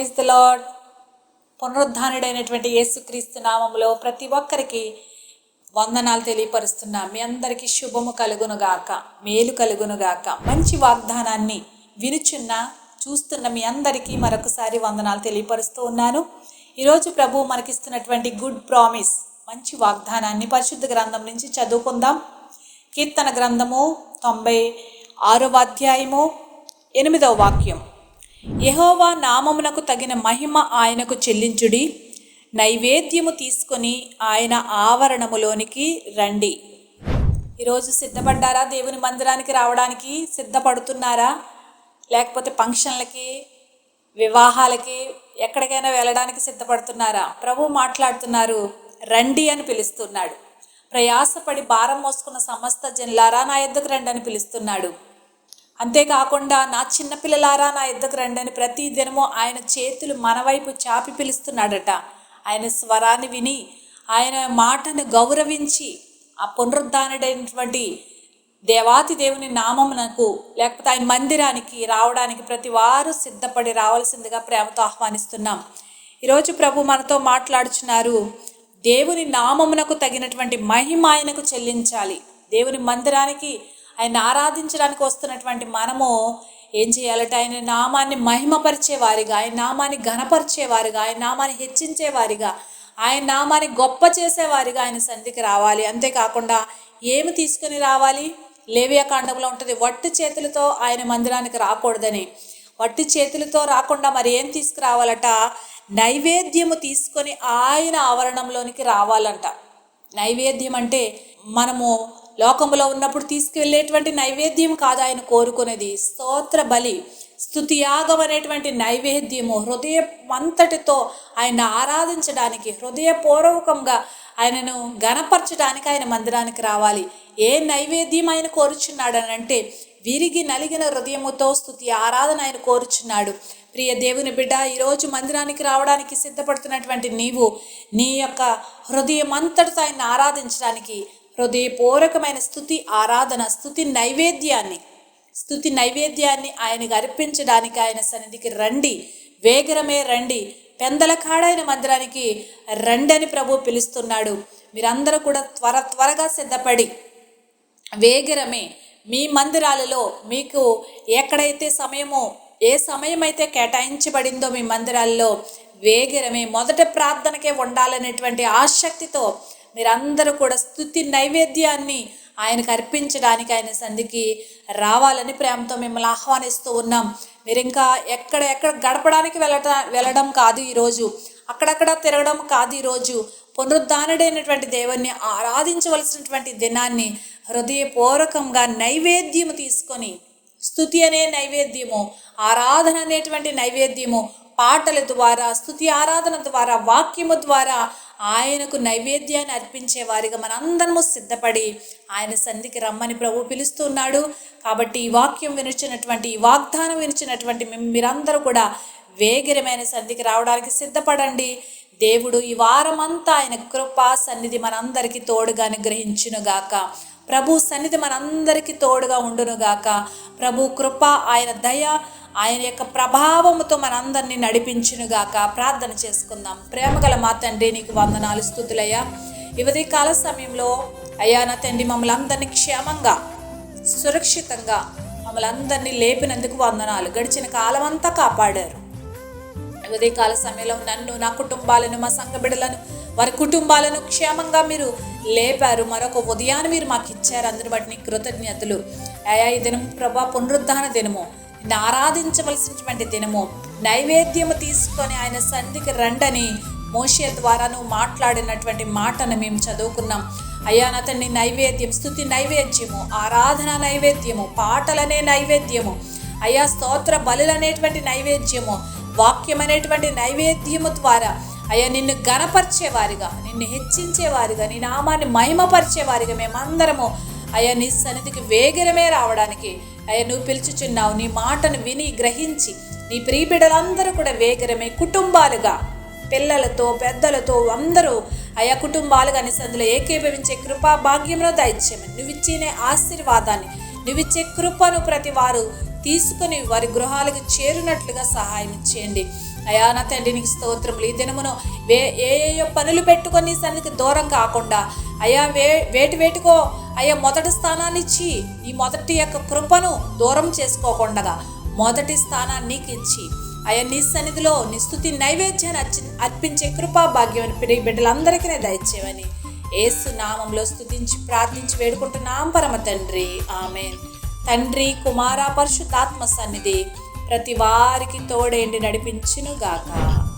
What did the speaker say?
Praise the lord పునరుద్ధానుడైనటువంటి యేసుక్రీస్తు నామంలో ప్రతి ఒక్కరికి వందనాలు తెలియపరుస్తున్నా. మీ అందరికీ శుభము కలుగునుగాక మేలు కలుగునుగాక మంచి వాగ్దానాన్ని వినుచున్న చూస్తున్న మీ అందరికీ మరొకసారి వందనాలు తెలియపరుస్తూ ఉన్నాను. ఈరోజు ప్రభు మనకిస్తున్నటువంటి గుడ్ ప్రామిస్ మంచి వాగ్దానాన్ని పరిశుద్ధ గ్రంథం నుంచి చదువుకుందాం. కీర్తన గ్రంథము తొంభై ఆరవ అధ్యాయము ఎనిమిదవ వాక్యం. యహోవా నామమునకు తగిన మహిమ ఆయనకు చెల్లించుడి. నైవేద్యము తీసుకొని ఆయన ఆవరణములోనికి రండి. ఈరోజు సిద్ధపడ్డారా? దేవుని మందిరానికి రావడానికి సిద్ధపడుతున్నారా? లేకపోతే ఫంక్షన్లకి వివాహాలకి ఎక్కడికైనా వెళ్ళడానికి సిద్ధపడుతున్నారా? ప్రభు మాట్లాడుతున్నారు రండి అని పిలుస్తున్నాడు. ప్రయాసపడి భారం మోసుకున్న సమస్త జన్లారా నా ఎద్దకు రండి అని పిలుస్తున్నాడు. అంతేకాకుండా నా చిన్నపిల్లలారా నా ఇద్దరు రండి అని ప్రతి దినము ఆయన చేతులు మన వైపు చాపి పిలుస్తున్నాడట. ఆయన స్వరాన్ని విని ఆయన మాటను గౌరవించి ఆ పునరుద్ధానుడైనటువంటి దేవాతి దేవుని నామమునకు లేకపోతే ఆయన మందిరానికి రావడానికి ప్రతి వారు సిద్ధపడి రావాల్సిందిగా ప్రేమతో ఆహ్వానిస్తున్నాం. ఈరోజు ప్రభు మనతో మాట్లాడుచున్నారు దేవుని నామమునకు తగినటువంటి మహిమ ఆయనకు చెల్లించాలి. దేవుని మందిరానికి ఆయన ఆరాధించడానికి వస్తున్నటువంటి మనము ఏం చేయాలంటే ఆయన నామాన్ని మహిమపరిచేవారిగా ఆయన నామాన్ని ఘనపరిచేవారిగా ఆయన నామాన్ని హెచ్చించేవారిగా ఆయన నామాన్ని గొప్ప చేసేవారిగా ఆయన సంధికి రావాలి. అంతేకాకుండా ఏమి తీసుకొని రావాలి? లేవియా కాండంలో ఉంటుంది వట్టి చేతులతో ఆయన మందిరానికి రాకూడదని. వట్టి చేతులతో రాకుండా మరి ఏం తీసుకురావాలట? నైవేద్యము తీసుకొని ఆయన ఆవరణంలోనికి రావాలంట. నైవేద్యం అంటే మనము లోకంలో ఉన్నప్పుడు తీసుకువెళ్ళేటువంటి నైవేద్యం కాదు ఆయన కోరుకునేది. స్తోత్ర బలి స్థుతియాగం అనేటువంటి నైవేద్యము హృదయమంతటితో ఆయన ఆరాధించడానికి హృదయపూర్వకంగా ఆయనను గణపరచడానికి ఆయన మందిరానికి రావాలి. ఏ నైవేద్యం ఆయన కోరుచున్నాడనంటే విరిగి నలిగిన హృదయముతో స్థుతి ఆరాధన ఆయన కోరుచున్నాడు. ప్రియ దేవుని బిడ్డ ఈరోజు మందిరానికి రావడానికి సిద్ధపడుతున్నటువంటి నీవు నీ యొక్క హృదయం అంతటితో ఆయన ఆరాధించడానికి హృదయపూర్వకమైన స్థుతి ఆరాధన స్థుతి నైవేద్యాన్ని స్థుతి నైవేద్యాన్ని ఆయనకు అర్పించడానికి ఆయన సన్నిధికి రండి. వేగరమే రండి. పెందల కాడైన మందిరానికి రండి అని ప్రభు పిలుస్తున్నాడు. మీరందరూ కూడా త్వర త్వరగా సిద్ధపడి వేగరమే మీ మందిరాలలో మీకు ఎక్కడైతే సమయమో ఏ సమయం అయితే కేటాయించబడిందో మీ మందిరాల్లో వేగరమే మొదట ప్రార్థనకే ఉండాలనేటువంటి ఆసక్తితో మీరందరూ కూడా స్థుతి నైవేద్యాన్ని ఆయనకు అర్పించడానికి ఆయన సంధికి రావాలని ప్రేమతో మిమ్మల్ని ఆహ్వానిస్తూ ఉన్నాం. మీరు ఇంకా ఎక్కడ ఎక్కడ గడపడానికి వెళ్ళట వెళ్ళడం కాదు ఈరోజు. అక్కడక్కడ తిరగడం కాదు ఈరోజు. పునరుద్ధానుడైనటువంటి దేవుణ్ణి ఆరాధించవలసినటువంటి దినాన్ని హృదయపూర్వకంగా నైవేద్యము తీసుకొని స్థుతి అనే నైవేద్యము ఆరాధన అనేటువంటి నైవేద్యము పాటల ద్వారా స్థుతి ఆరాధన ద్వారా వాక్యము ద్వారా ఆయనకు నైవేద్యాన్ని అర్పించే వారిగా మనందరము సిద్ధపడి ఆయన సంధికి రమ్మని ప్రభు పిలుస్తున్నాడు. కాబట్టి ఈ వాక్యం వినిచినటువంటి ఈ వాగ్దానం వినిచినటువంటి మీరందరూ కూడా వేగిరమైన సంధికి రావడానికి సిద్ధపడండి. దేవుడు ఈ వారమంతా ఆయన కృపా సన్నిధి మనందరికీ తోడుగా అనుగ్రహించునుగాక. ప్రభు సన్నిధి మనందరికీ తోడుగా ఉండునుగాక. ప్రభు కృప ఆయన దయ ఆయన యొక్క ప్రభావముతో మనందరినీ నడిపించునుగాక. ప్రార్థన చేసుకుందాం. ప్రేమగల మా తండ్రి నీకు వందనాలు స్థుతులయ్యా. యువతి కాల సమయంలో అయ్యా నా తండ్రి మమ్మల్ని అందరినీ క్షేమంగా సురక్షితంగా మమ్మల్ని అందరినీ లేపినందుకు వందనాలు. గడిచిన కాలం అంతా కాపాడారు. ఉదయకాల సమయంలో నన్ను నా కుటుంబాలను మా సంఘ బిడ్డలను వారి కుటుంబాలను క్షేమంగా మీరు లేపారు. మరొక ఉదయాన్ని మీరు మాకు ఇచ్చారు. అందుని బట్టి కృతజ్ఞతలు. అయా ఈ దినం ప్రభా పునరుద్ధాన దినము. నిన్ను ఆరాధించవలసినటువంటి దినము. నైవేద్యము తీసుకొని ఆయన సంధికి రండని మోషే ద్వారా నువ్వు మాట్లాడినటువంటి మాటను మేము చదువుకున్నాం. అయ్యా నా తండ్రి నైవేద్యం స్థుతి నైవేద్యము ఆరాధన నైవేద్యము పాటలనే నైవేద్యము. అయ్యా స్తోత్ర బలులనేటువంటి నైవేద్యము. వాక్యమైనటువంటి నైవేద్యము ద్వారా అయ్యా నిన్ను గణపరిచేవారిగా నిన్ను హెచ్చించేవారిగా నీ నామాన్ని మహిమపరిచేవారిగా మేమందరము అయ్యా నీ సన్నిధికి వేగరమే రావడానికి అయ్యా నువ్వు పిలుచుచున్నావు. నీ మాటను విని గ్రహించి నీ ప్రియబిడ్డలందరూ కూడా వేగరమే కుటుంబాలుగా పిల్లలతో పెద్దలతో అందరూ ఆయా కుటుంబాలుగా నీ సందులో ఏకీభవించే కృపా భాగ్యంలో దయచేయమని నువ్వు ఇచ్చిన ఆశీర్వాదాన్ని నువ్విచ్చే కృపను ప్రతి వారు తీసుకుని వారి గృహాలకు చేరినట్లుగా సహాయం చేయండి. అయా నా తండ్రి నీకు స్తోత్రములు. ఈ దినమును వే ఏ ఏ పనులు పెట్టుకొని సన్నికి దూరం కాకుండా అయా వే వేటి వేటుకో అయ్యా మొదటి స్థానాన్ని ఇచ్చి ఈ మొదటి యొక్క కృపను దూరం చేసుకోకుండా మొదటి స్థానాన్ని ఇచ్చి అయ్యా నీ సన్నిధిలో నీ స్థుతి నైవేద్యాన్ని అర్పించే కృపా భాగ్యం బిడ్డలందరికీ దయచేవని ఏసు నామంలో స్థుతించి ప్రార్థించి వేడుకుంటున్నాం పరమ తండ్రి. ఆమె తండ్రి కుమార పరిశుద్ధాత్మ సన్నిధి ప్రతి వారికి తోడేండి నడిపించునుగాక. గాక